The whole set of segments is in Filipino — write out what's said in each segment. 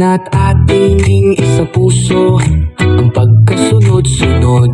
at ating isa puso Ang pagkasunod-sunod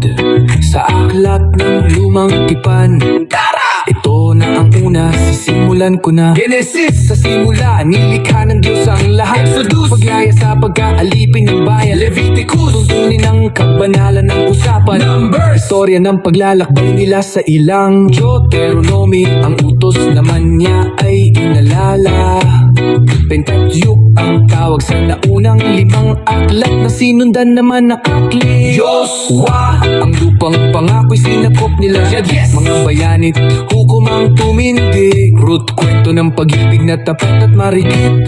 Sa aklat ng lumang tipan Tara! Ito na ang una, sisimulan ko na Genesis! Sa simula, nilikha ng Diyos ang lahat Exodus! Pagyaya sa pag-aalipin ng bayan Leviticus! Tuntunin ang kabanalan ng usapan Numbers! Istorya ng paglalakbay nila sa ilang Deuteronomy Ang utos naman niya ay inalala Pentateuch ang tawag sa naunang limang aklat na sinundan naman na akli Joshua Ang lupang pangako'y sinakop nila. Yes. Mga bayanit, hukumang tumindig Root kwento ng pag-ibig na tapat at marigit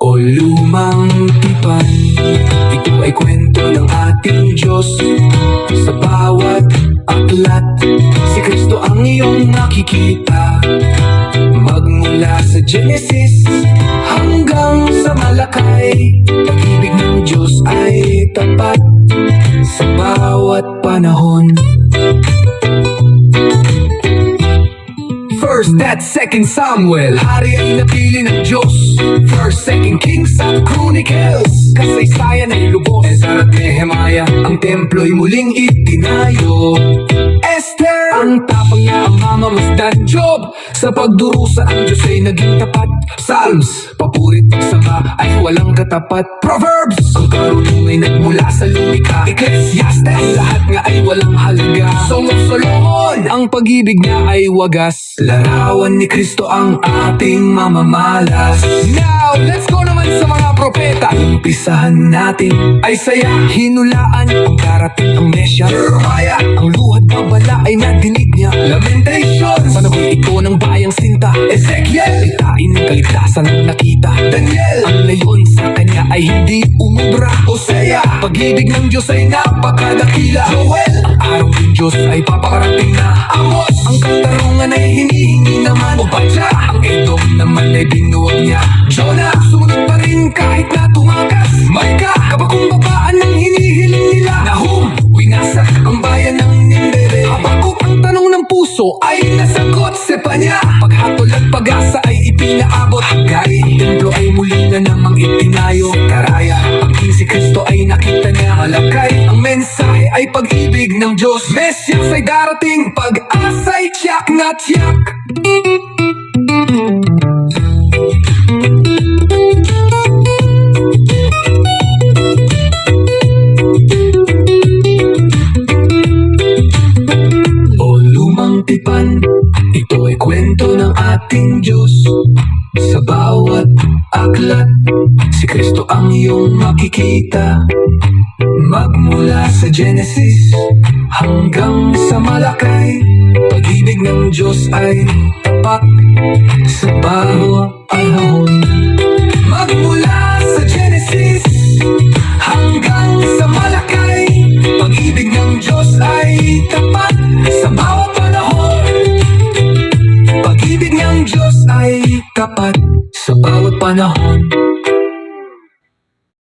O lumang tipan Ito ay kwento ng ating Diyos. Sa bawat aklat Si Kristo ang iyong makikita Magmula sa Genesis that second Samuel. Hari ay napili ng Diyos. First, second Kings at Chronicles. Kasaysayan ay lubos. Ezra at Nehemiah Ang templo'y muling itinayo. Esther Ang tapang niya ang mamamasdan. Job Sa pagdurusa ang Diyos ay naging tapat. Psalms Papurit pagsamba ay walang katapat. Proverbs Ang karunong ay nagmula sa lumika Ecclesiastes Ang lahat nga ay walang halaga. Solomon. Ang pag-ibig niya ay wagas. Larawan ni Kristo ang ating mamamalas. Now, let's go naman sa mga propeta. Umpisahan natin ay saya. Hinulaan ang darating ang Mesya. Jeremiah. Ang luhat babala ay nadinig niya. Lamentations. Panahon Ezekiel Itain ng kaligtasan ang nakita. Daniel Ang layon sa kanya ay hindi umubra. Hosea Pag-ibig ng Diyos ay napakadakila. Joel Ang araw ng Diyos ay paparating na. Amos Ang katarungan ay hinihingi naman. Obadya Ang Edom naman ay binuwag niya. Jonah Sumunod pa rin kahit na tumakas. Micah Kapakumbabaan ng hinihiling nila. Nahum Winasak ang bayan ng Nindere Habakuk ang tanong ng puso ay nasagot. Sepanya na namang itinayo Karaya Pagking si Kristo ay nakita niya Malakay Ang mensahe ay pag-ibig ng Diyos. Mesyas ay darating Pag-asa'y tiyak na tiyak aklat, si Kristo ang iyong makikita. Magmula sa Genesis hanggang sa Malakay Pag-ibig ng Diyos ay tapat sa bawat panahon Magmula sa Genesis hanggang sa Malakay Pag-ibig ng Diyos ay tapat sa bawat tapat sa bawat panahon